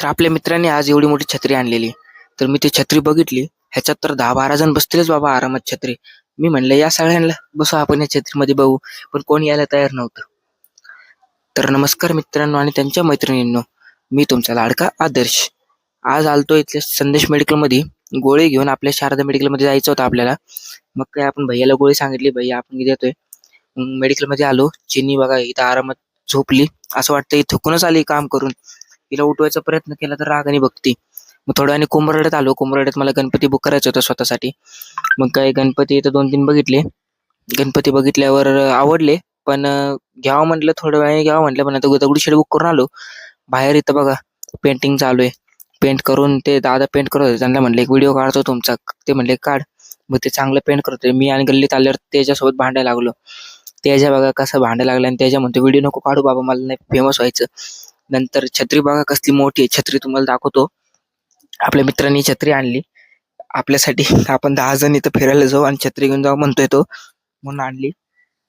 तर आपल्या मित्रांनी आज एवढी मोठी छत्री आणलेली. तर मी ती छत्री बघितली. ह्याच्यात तर दहा बारा जण बसतीलच बाबा आरामात छत्री. मी म्हणलं या सगळ्यांना बसू आपण या छत्रीमध्ये बघू. पण कोणी यायला तयार नव्हतं. तर नमस्कार मित्रांनो आणि त्यांच्या मैत्रिणींनो मी तुमचा लाडका आदर्श. आज आलतो इथल्या संदेश मेडिकलमध्ये गोळी घेऊन आपल्या शारदा मेडिकलमध्ये जायचं होतं आपल्याला. मग काय आपण भैयाला गोळी सांगितली भैया आपण देतोय मेडिकलमध्ये आलो. चिनी बघा इथं आरामात झोपली. असं वाटतं थकूनच आली काम करून? तिला उठवायचा प्रयत्न केला तर रागाने बघती मग थोड्या वेळाने कुंभरड्यात आलो. कुंभरड्यात मला गणपती बुक करायचं होतं स्वतःसाठी. मग काय गणपती इथं दोन तीन बघितले. गणपती बघितल्यावर आवडले. पण घ्यावं म्हटलं थोड्या वेळाने घ्यावं म्हटलं पण आता दगडूशेठ बुक करून आलो. बाहेर इथं बघा पेंटिंग चालू आहे. पेंट करून ते दादा पेंट करत होते. त्यांना म्हणले एक व्हिडिओ काढतो तुमचा. ते म्हणले काढ. मग ते चांगलं पेंट करतोय मी आणि गल्लीत आल्यावर त्याच्यासोबत भांडायला लागलो. त्याच्या बघा कसं भांडायला लागलं आणि त्याच्या म्हणतो व्हिडिओ नको काढू बाबा मला नाही फेमस व्हायचं. नंतर छत्री बघा कसली मोठी आहे. छत्री तुम्हाला दाखवतो. आपल्या मित्रांनी छत्री आणली. आपल्यासाठी आपण दहा जण इथं फिरायला जाऊ आणि छत्री घेऊन जाऊ म्हणतोय तो. म्हणून आणली.